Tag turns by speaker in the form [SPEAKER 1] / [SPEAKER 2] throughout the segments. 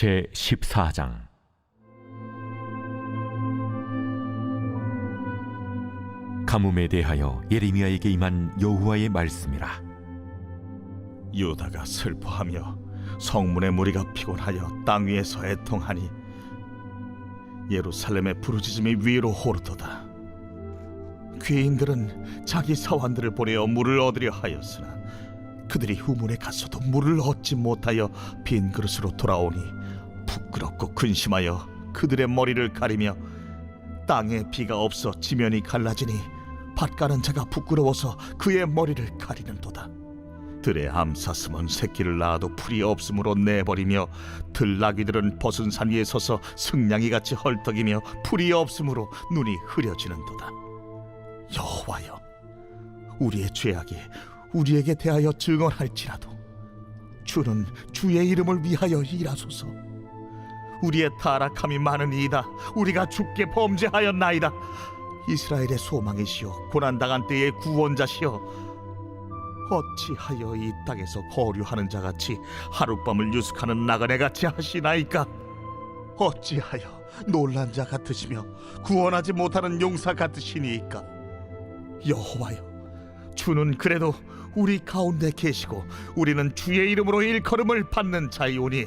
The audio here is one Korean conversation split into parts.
[SPEAKER 1] 제 14장. 가뭄에 대하여 예레미야에게 임한 여호와의 말씀이라.
[SPEAKER 2] 유다가 슬퍼하며 성문의 무리가 피곤하여 땅 위에서 애통하니 예루살렘의 부르짖음이 위로 오르도다. 귀인들은 자기 사환들을 보내어 물을 얻으려 하였으나 그들이 후문에 갔어도 물을 얻지 못하여 빈 그릇으로 돌아오니 부끄럽고 근심하여 그들의 머리를 가리며 땅에 비가 없어 지면이 갈라지니 밭 가는 자가 부끄러워서 그의 머리를 가리는도다 들의 암사슴은 새끼를 낳아도 풀이 없으므로 내버리며 들나귀들은 벗은 산 위에 서서 승냥이 같이 헐떡이며 풀이 없으므로 눈이 흐려지는도다. 여호와여, 우리의 죄악이 우리에게 대하여 증언할지라도 주는 주의 이름을 위하여 일하소서. 우리의 타락함이 많으니이다. 우리가 죽게 범죄하였나이다. 이스라엘의 소망이시여 고난당한 때의 구원자시여 어찌하여 이 땅에서 거류하는 자같이 하룻밤을 유숙하는 나그네 같이 하시나이까? 어찌하여 놀란 자 같으시며 구원하지 못하는 용사 같으시니이까? 여호와여, 주는 그래도 우리 가운데 계시고 우리는 주의 이름으로 일컬음을 받는 자이오니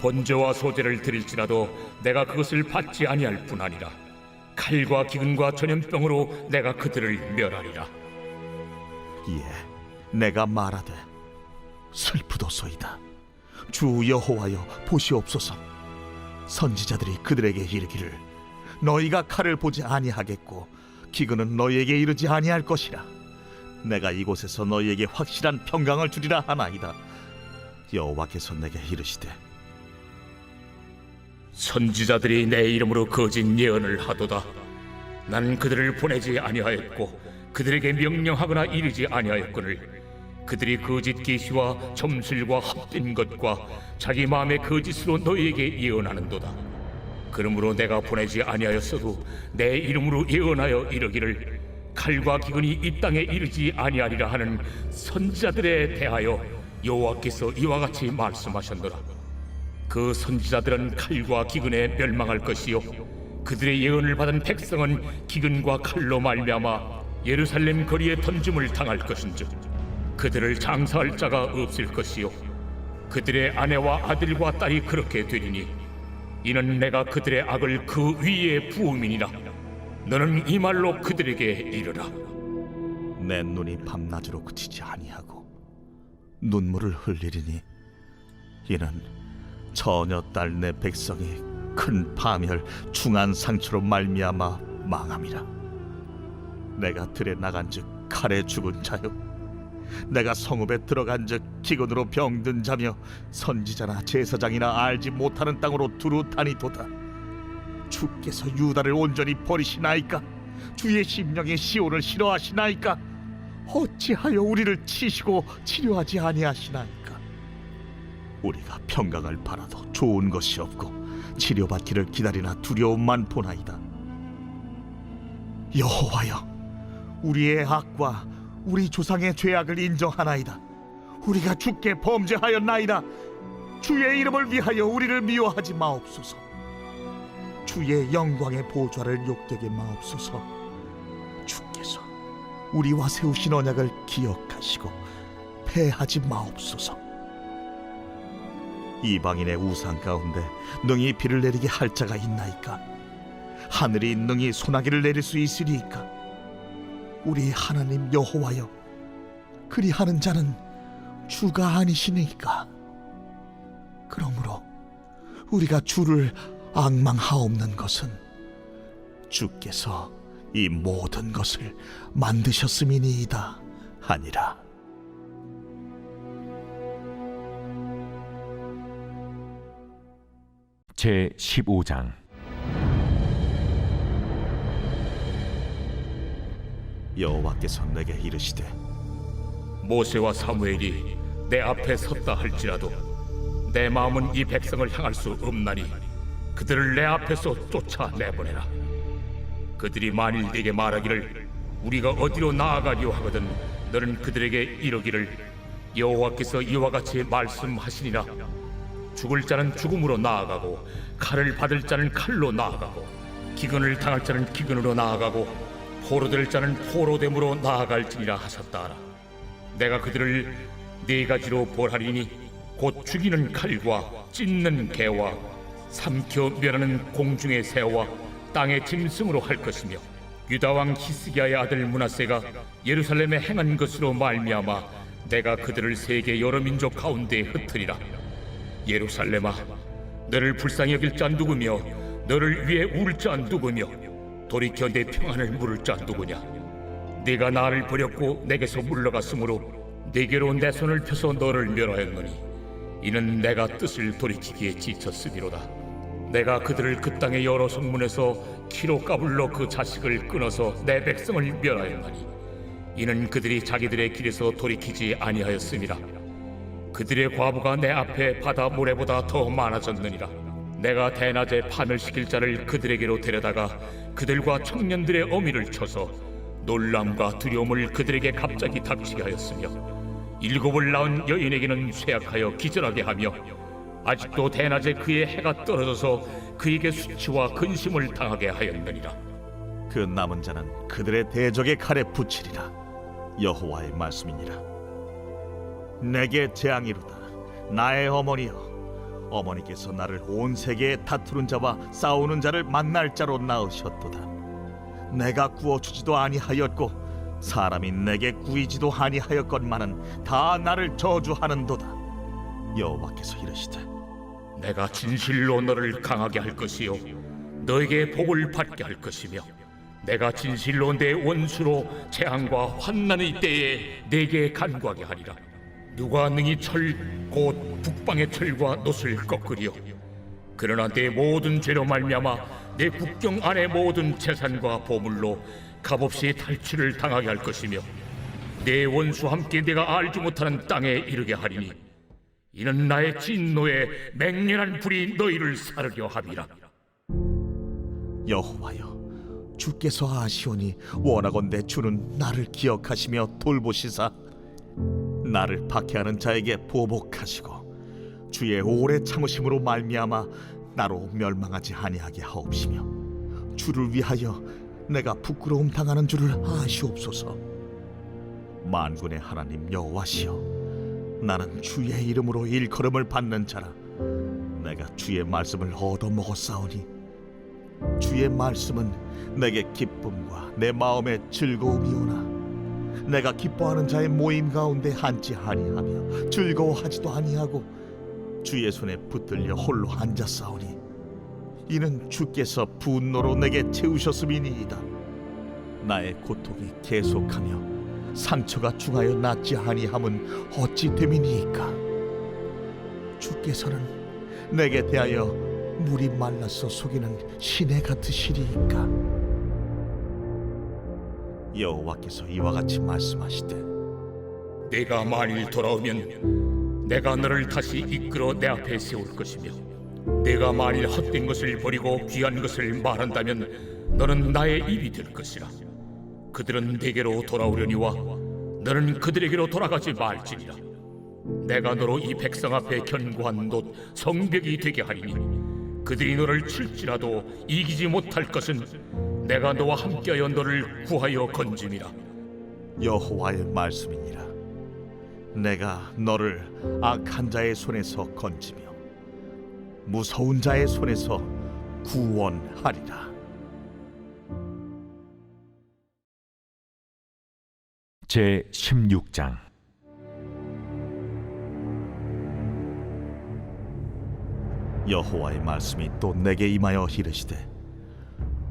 [SPEAKER 3] 번제와 소제를 드릴지라도 내가 그것을 받지 아니할 뿐 아니라 칼과 기근과 전염병으로 내가 그들을 멸하리라.
[SPEAKER 2] 예 내가 말하되 슬프도소이다. 주 여호와여 보시옵소서. 선지자들이 그들에게 이르기를 너희가 칼을 보지 아니하겠고 기근은 너희에게 이르지 아니할 것이라. 내가 이곳에서 너희에게 확실한 평강을 주리라 하나이다. 여호와께서 내게 이르시되
[SPEAKER 3] 선지자들이 내 이름으로 거짓 예언을 하도다. 나는 그들을 보내지 아니하였고 그들에게 명령하거나 이르지 아니하였거늘 그들이 거짓 계시와 점술과 헛된 것과 자기 마음의 거짓으로 너희에게 예언하는도다. 그러므로 내가 보내지 아니하였어도 내 이름으로 예언하여 이르기를 칼과 기근이 이 땅에 이르지 아니하리라 하는 선지자들에 대하여 여호와께서 이와 같이 말씀하셨노라. 그 선지자들은 칼과 기근에 멸망할 것이요. 그들의 예언을 받은 백성은 기근과 칼로 말미암아 예루살렘 거리에 던짐을 당할 것인즉 그들을 장사할 자가 없을 것이요. 그들의 아내와 아들과 딸이 그렇게 되리니 이는 내가 그들의 악을 그 위에 부음이니라. 너는 이 말로 그들에게 이르라.
[SPEAKER 2] 내 눈이 밤낮으로 그치지 아니하고 눈물을 흘리리니 이는 처녀 딸 내 백성이 큰 파멸 중한 상처로 말미암아 망함이라. 내가 들에 나간즉 칼에 죽은 자요. 내가 성읍에 들어간즉 기근으로 병든 자며 선지자나 제사장이나 알지 못하는 땅으로 두루 다니도다. 주께서 유다를 온전히 버리시나이까? 주의 심령이 시온을 싫어하시나이까? 어찌하여 우리를 치시고 치료하지 아니하시나이까 우리가 평강을 바라도 좋은 것이 없고 치료받기를 기다리나 두려움만 보나이다. 여호와여 우리의 악과 우리 조상의 죄악을 인정하나이다. 우리가 주께 범죄하였나이다. 주의 이름을 위하여 우리를 미워하지 마옵소서. 주의 영광의 보좌를 욕되게 마옵소서. 주께서 우리와 세우신 언약을 기억하시고 패하지 마옵소서 이방인의 우상 가운데 능히 비를 내리게 할 자가 있나이까? 하늘이 능히 소나기를 내릴 수 있으리이까? 우리 하나님 여호와여 그리하는 자는 주가 아니시니까? 그러므로 우리가 주를 악망하옵는 것은 주께서 이 모든 것을 만드셨음이니이다 하니라
[SPEAKER 1] 제 15장.
[SPEAKER 2] 여호와께서 내게 이르시되
[SPEAKER 3] 모세와 사무엘이 내 앞에 섰다 할지라도 내 마음은 이 백성을 향할 수 없나니 그들을 내 앞에서 쫓아내보내라. 그들이 만일 네게 말하기를 우리가 어디로 나아가려 하거든 너는 그들에게 이르기를 여호와께서 이와 같이 말씀하시니라 죽을 자는 죽음으로 나아가고 칼을 받을 자는 칼로 나아가고 기근을 당할 자는 기근으로 나아가고 포로될 자는 포로됨으로 나아갈지니라 하셨다라. 내가 그들을 네 가지로 벌하리니 곧 죽이는 칼과 찢는 개와 삼켜 멸하는 공중의 새와 땅의 짐승으로 할 것이며 유다 왕 히스기야의 아들 문하세가 예루살렘에 행한 것으로 말미암아 내가 그들을 세계 여러 민족 가운데 흩으리라 예루살렘아 너를 불쌍히 여길 자 누구며 너를 위해 울 자 누구며 돌이켜 내 평안을 물을 자 누구냐? 네가 나를 버렸고 내게서 물러갔으므로 네게로 내 손을 펴서 너를 멸하였노니 이는 내가 뜻을 돌이키기에 지쳤음이로다. 내가 그들을 그 땅의 여러 성문에서 키로 까불러 그 자식을 끊어서 내 백성을 멸하였노니 이는 그들이 자기들의 길에서 돌이키지 아니하였음이라 그들의 과부가 내 앞에 바다 모래보다 더 많아졌느니라. 내가 대낮에 판을 시킬 자를 그들에게로 데려다가 그들과 청년들의 어미를 쳐서 놀람과 두려움을 그들에게 갑자기 닥치게 하였으며 일곱을 낳은 여인에게는 쇠약하여 기절하게 하며 아직도 대낮에 그의 해가 떨어져서 그에게 수치와 근심을 당하게 하였느니라.
[SPEAKER 2] 그 남은 자는 그들의 대적의 칼에 붙이리라. 여호와의 말씀이니라 내게 재앙이로다. 나의 어머니여 어머니께서 나를 온 세계에 다투는 자와 싸우는 자를 만날 자로 낳으셨도다. 내가 구워주지도 아니하였고 사람이 내게 구이지도 아니하였건만은 다 나를 저주하는도다. 여호와께서 이르시되
[SPEAKER 3] 내가 진실로 너를 강하게 할 것이요 너에게 복을 받게 할 것이며 내가 진실로 내 원수로 재앙과 환난의 때에 내게 간구하게 하리라 누가 능히 철 곧 북방의 철과 놋을 꺾으리요? 그러나 내 모든 죄로 말미암아 내 국경 안의 모든 재산과 보물로 값없이 탈취를 당하게 할 것이며 내 원수 함께 내가 알지 못하는 땅에 이르게 하리니 이는 나의 진노에 맹렬한 불이 너희를 사르려 함이라.
[SPEAKER 2] 여호와여 주께서 아시오니 원하건대 주는 나를 기억하시며 돌보시사 나를 박해하는 자에게 보복하시고 주의 오래 참으심으로 말미암아 나로 멸망하지 아니하게 하옵시며 주를 위하여 내가 부끄러움 당하는 줄을 아시옵소서. 만군의 하나님 여호와시여 나는 주의 이름으로 일컬음을 받는 자라. 내가 주의 말씀을 얻어 먹었사오니 주의 말씀은 내게 기쁨과 내 마음의 즐거움이오나 내가 기뻐하는 자의 모임 가운데 앉지 아니하며 즐거워하지도 아니하고 주의 손에 붙들려 홀로 앉았사오니 이는 주께서 분노로 내게 채우셨음이니이다. 나의 고통이 계속하며 상처가 중하여 낫지 아니함은 어찌 됨이니이까? 주께서는 내게 대하여 물이 말라서 속이는 시내 같으시리이까 여호와께서 이와 같이 말씀하시되
[SPEAKER 3] 내가 만일 돌아오면 내가 너를 다시 이끌어 내 앞에 세울 것이며 내가 만일 헛된 것을 버리고 귀한 것을 말한다면 너는 나의 입이 될 것이라. 그들은 내게로 돌아오려니와 너는 그들에게로 돌아가지 말지니라. 내가 너로 이 백성 앞에 견고한 놋 성벽이 되게 하리니 그들이 너를 칠지라도 이기지 못할 것은 내가 너와 함께하여 너를 구하여 건짐이라.
[SPEAKER 2] 여호와의 말씀이니라. 내가 너를 악한 자의 손에서 건지며 무서운 자의 손에서 구원하리라.
[SPEAKER 1] 제 16장.
[SPEAKER 2] 여호와의 말씀이 또 내게 임하여 이르시되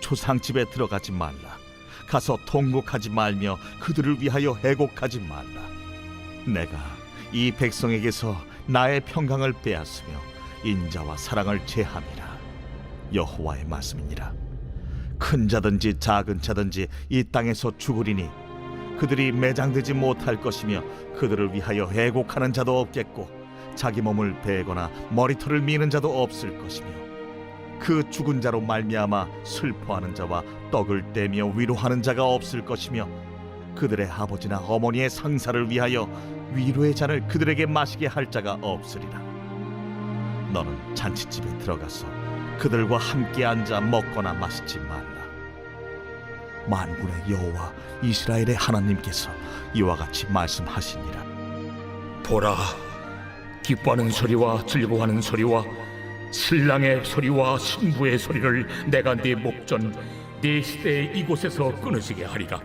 [SPEAKER 2] 초상집에 들어가지 말라. 가서 통곡하지 말며 그들을 위하여 애곡하지 말라. 내가 이 백성에게서 나의 평강을 빼앗으며 인자와 사랑을 제함이라. 여호와의 말씀이니라. 큰 자든지 작은 자든지 이 땅에서 죽으리니 그들이 매장되지 못할 것이며 그들을 위하여 애곡하는 자도 없겠고 자기 몸을 베거나 머리털을 미는 자도 없을 것이며 그 죽은 자로 말미암아 슬퍼하는 자와 떡을 떼며 위로하는 자가 없을 것이며 그들의 아버지나 어머니의 상사를 위하여 위로의 잔을 그들에게 마시게 할 자가 없으리라. 너는 잔치집에 들어가서 그들과 함께 앉아 먹거나 마시지 말라. 만군의 여호와 이스라엘의 하나님께서 이와 같이 말씀하시니라.
[SPEAKER 3] 보라 기뻐하는 소리와 즐거워하는 소리와 신랑의 소리와 신부의 소리를 내가 네 목전 네 시대의 이곳에서 끊어지게 하리라.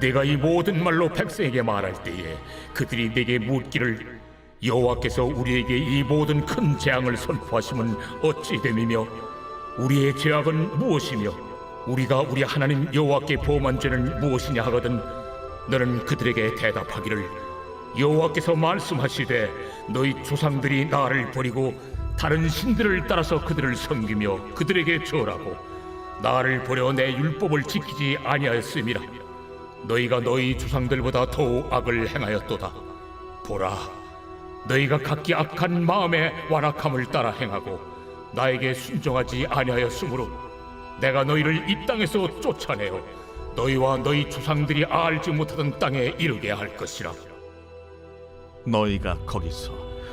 [SPEAKER 3] 내가 이 모든 말로 백성에게 말할 때에 그들이 내게 묻기를 여호와께서 우리에게 이 모든 큰 재앙을 선포하심은 어찌 됨이며 우리의 죄악은 무엇이며 우리가 우리 하나님 여호와께 보험한 죄는 무엇이냐 하거든 너는 그들에게 대답하기를 여호와께서 말씀하시되 너희 조상들이 나를 버리고 다른 신들을 따라서 그들을 섬기며 그들에게 절하고 나를 버려 내 율법을 지키지 아니하였음이라. 너희가 너희 조상들보다 더욱 악을 행하였도다. 보라 너희가 각기 악한 마음에 완악함을 따라 행하고 나에게 순종하지 아니하였으므로 내가 너희를 이 땅에서 쫓아내어 너희와 너희 조상들이 알지 못하던 땅에 이르게 할 것이라.
[SPEAKER 2] 너희가 거기서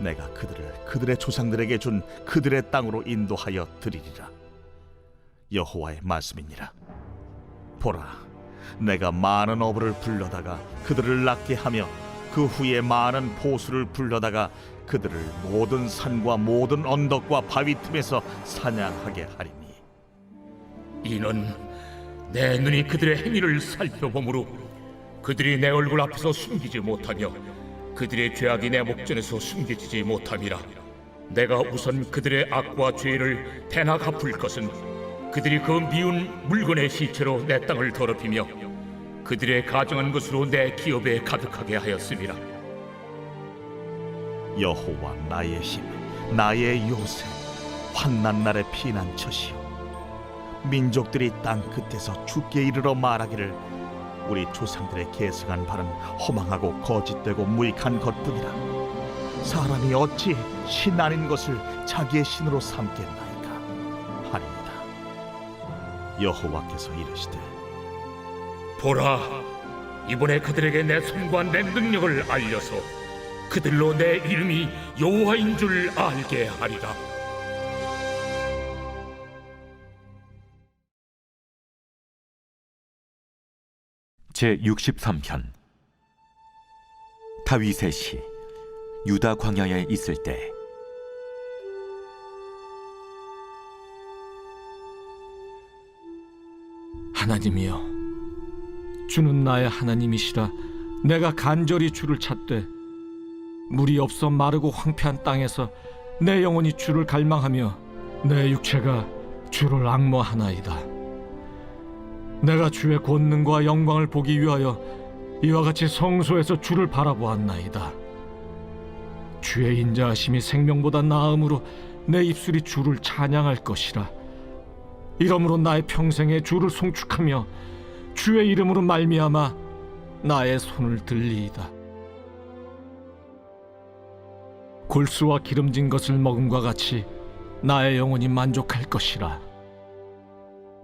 [SPEAKER 2] 내가 그들을 그들의 조상들에게 준 그들의 땅으로 인도하여 드리리라. 여호와의 말씀이니라. 보라, 내가 많은 어부를 불러다가 그들을 낳게 하며 그 후에 많은 포수를 불러다가 그들을 모든 산과 모든 언덕과 바위 틈에서 사냥하게 하리니.
[SPEAKER 3] 이는 내 눈이 그들의 행위를 살펴보므로 그들이 내 얼굴 앞에서 숨기지 못하며 그들의 죄악이 내 목전에서 숨겨지지 못함이라 내가 우선 그들의 악과 죄를 대나 갚을 것은 그들이 그 미운 물건의 시체로 내 땅을 더럽히며 그들의 가정한 것으로 내 기업에 가득하게 하였음이라
[SPEAKER 2] 여호와 나의 힘, 나의 요새, 환난 날의 피난처시요. 민족들이 땅 끝에서 죽게 이르러 말하기를 우리 조상들의 계승한 바는 허망하고 거짓되고 무익한 것뿐이라. 사람이 어찌 신 아닌 것을 자기의 신으로 삼겠나이까 하리이다. 여호와께서 이르시되
[SPEAKER 3] 보라 이번에 그들에게 내 손과 내 능력을 알려서 그들로 내 이름이 여호와인 줄 알게 하리라
[SPEAKER 1] 제 63편. 다윗의 시 유다 광야에 있을 때.
[SPEAKER 4] 하나님이여 주는 나의 하나님이시라. 내가 간절히 주를 찾되 물이 없어 마르고 황폐한 땅에서 내 영혼이 주를 갈망하며 내 육체가 주를 악모하나이다 내가 주의 권능과 영광을 보기 위하여 이와 같이 성소에서 주를 바라보았나이다. 주의 인자하심이 생명보다 나음으로 내 입술이 주를 찬양할 것이라. 이러므로 나의 평생에 주를 송축하며 주의 이름으로 말미암아 나의 손을 들리이다. 골수와 기름진 것을 먹음과 같이 나의 영혼이 만족할 것이라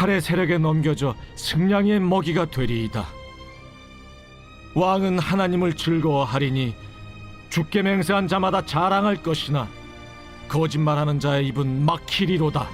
[SPEAKER 4] 칼의 세력에 넘겨져 승량의 먹이가 되리이다. 왕은 하나님을 즐거워하리니 주께 맹세한 자마다 자랑할 것이나 거짓말하는 자의 입은 막히리로다.